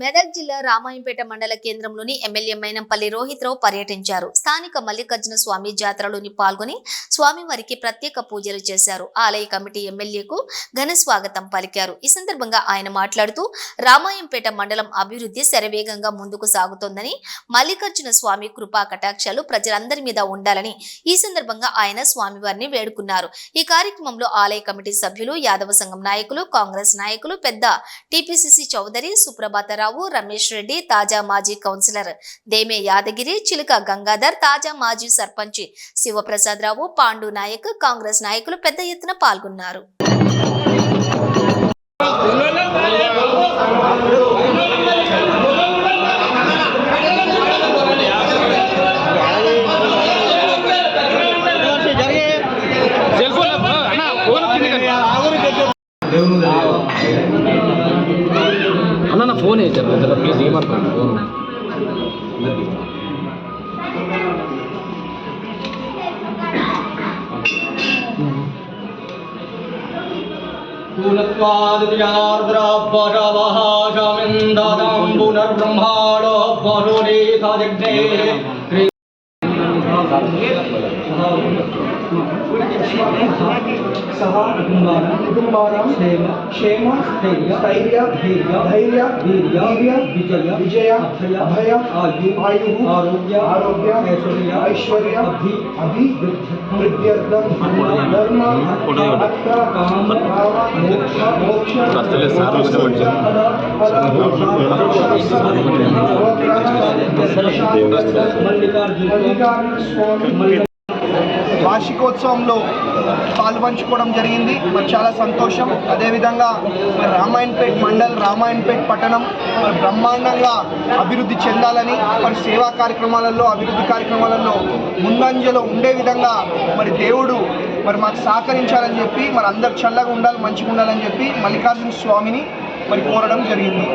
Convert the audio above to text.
మెదక్ జిల్లా రామాయంపేట మండల కేంద్రంలోని ఎమ్మెల్యే మైనంపల్లి రోహిత్రావు పర్యటించారు. స్థానిక మల్లికార్జున స్వామి జాతరలోని పాల్గొని స్వామివారికి ప్రత్యేక పూజలు చేశారు. ఆలయ కమిటీ ఎమ్మెల్యేకు ఘన స్వాగతం పలికారు. ఈ సందర్భంగా ఆయన మాట్లాడుతూ రామాయంపేట మండలం అభివృద్ధి శరవేగంగా ముందుకు సాగుతోందని మల్లికార్జున స్వామి కృపా కటాక్షాలు ప్రజలందరి మీద ఉండాలని ఈ సందర్భంగా ఆయన స్వామివారిని వేడుకున్నారు. ఈ కార్యక్రమంలో ఆలయ కమిటీ సభ్యులు యాదవ సంఘం నాయకులు కాంగ్రెస్ నాయకులు పెద్ద టిపిసిసి చౌదరి సుప్రభాతరావు రమేష్ రెడ్డి తాజా మాజీ కౌన్సిలర్ దేమే యాదగిరి చిలుక గంగాధర్ తాజా మాజీ సర్పంచ్ శివప్రసాద్ రావు పాండు నాయక్ కాంగ్రెస్ నాయకులు పెద్ద ఎత్తున పాల్గొన్నారు. దేవుడు फ़ोन है चल रहा प्लीज़ ये मत फ़ोन ൂലത്വാദിയാർദ്രാപരവഹാശമിന്ദാംബുനർബ്രഹ്മാണോ പരുരേഖ ജഗ്നേ धैर्य कुटुम्बानां क्षेम क्षेमस्थैर्य स्थैर्याधैर्य आयु आरोग्य ऐश्वर्य ऐश्वर्य अभि धर्म मोक्ष मोक्ष వార్షికోత్సవంలో పాల్పంచుకోవడం జరిగింది. మరి చాలా సంతోషం. అదేవిధంగా మరి రామాయణపేట్ మండల్ రామాయణపేట్ పట్టణం మరి బ్రహ్మాండంగా అభివృద్ధి చెందాలని మరి సేవా కార్యక్రమాలలో అభివృద్ధి కార్యక్రమాలలో ముందంజలో ఉండే విధంగా మరి దేవుడు మరి మాకు సహకరించాలని చెప్పి మరి అందరు చల్లగా ఉండాలి మంచిగా ఉండాలని చెప్పి మల్లికార్జున స్వామిని మరి కోరడం జరిగింది.